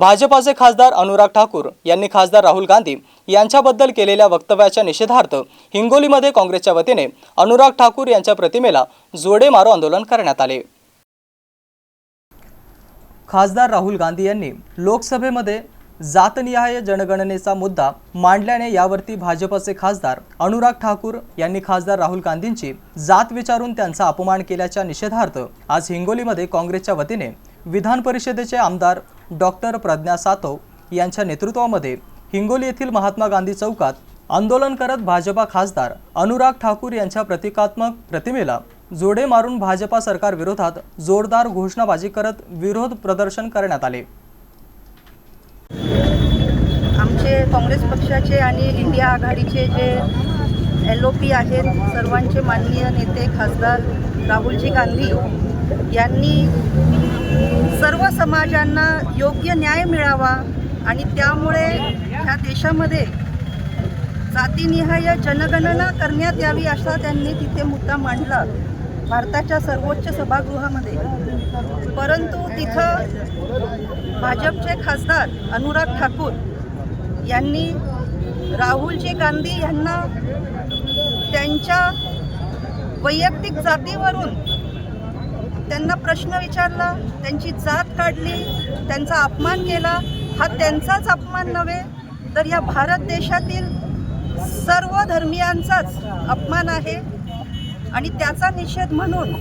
भाजपाचे खासदार अनुराग ठाकूर यांनी खासदार राहुल गांधी यांच्याबद्दल केलेल्या वक्तव्याच्या निषेधार्थ हिंगोलीमध्ये काँग्रेसच्या वतीने अनुराग ठाकूर यांच्या प्रतिमेला जोडे मारो आंदोलन करण्यात आले. खासदार राहुल गांधी यांनी लोकसभेमध्ये जातनिहाय जनगणनेचा मुद्दा मांडल्याने यावरती भाजपचे खासदार अनुराग ठाकूर यांनी खासदार राहुल गांधींची जात विचारून त्यांचा अपमान केल्याच्या निषेधार्थ आज हिंगोलीमध्ये काँग्रेसच्या वतीने विधान परिषदेचे आमदार डॉक्टर प्रज्ञा सातव यांच्या नेतृत्वामध्ये हिंगोली येथील महात्मा गांधी चौकात आंदोलन करत भाजपा खासदार अनुराग ठाकूर यांच्या प्रतिकात्मक प्रतिमेला जोडे मारून भाजपा सरकार विरोधात जोरदार घोषणाबाजी करत विरोध प्रदर्शन करण्यात आले. आमचे काँग्रेस पक्षाचे आणि इंडिया आघाडीचे जे एल ओ पी आहेत सर्वांचे माननीय नेते खासदार राहुलजी गांधी यांनी समाजांना योग्य न्याय मिळावा आणि त्यामुळे ह्या देशामध्ये जातीनिहाय जनगणना करण्यात यावी असा त्यांनी तिथे मुद्दा मांडला भारताच्या सर्वोच्च सभागृहामध्ये. परंतु तिथं भाजपचे खासदार अनुराग ठाकूर यांनी राहुलजी गांधी यांना त्यांच्या वैयक्तिक जातीवरून त्यांना प्रश्न विचारला त्यांची जात काढली त्यांचा अपमान केला. हा त्यांचाच अपमान नव्हे तर या भारत देशातील सर्व धर्मियांचाच अपमान आहे. आणि त्याचा निषेध म्हणून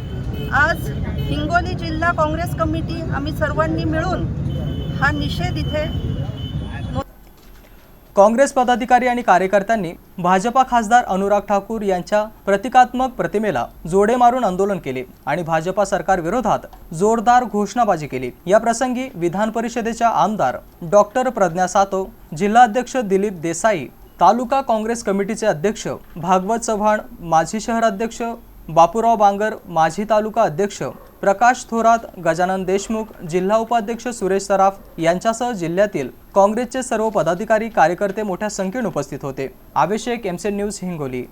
आज हिंगोली जिल्हा काँग्रेस कमिटी आम्ही सर्वांनी मिळून हा निषेध इथे काँग्रेस पदाधिकारी आणि कार्यकर्त्यांनी भाजपा खासदार अनुराग ठाकूर यांच्या प्रतिकात्मक प्रतिमेला जोडे मारून आंदोलन केले आणि भाजपा सरकार विरोधात जोरदार घोषणाबाजी केली. या प्रसंगी विधान परिषदेच्या आमदार डॉक्टर प्रज्ञा सातव जिल्हाध्यक्ष दिलीप देसाई तालुका काँग्रेस कमिटीचे अध्यक्ष भागवत चव्हाण माजी शहराध्यक्ष बापूराव बांगर माजी तालुका अध्यक्ष प्रकाश थोरात गजानन देशमुख जिल्हा उपाध्यक्ष सुरेश सराफ यांच्यासह जिल्ह्यातील काँग्रेसचे सर्व पदाधिकारी कार्यकर्ते मोठ्या संख्येने उपस्थित होते. अभिषेक एमसेन न्यूज हिंगोली.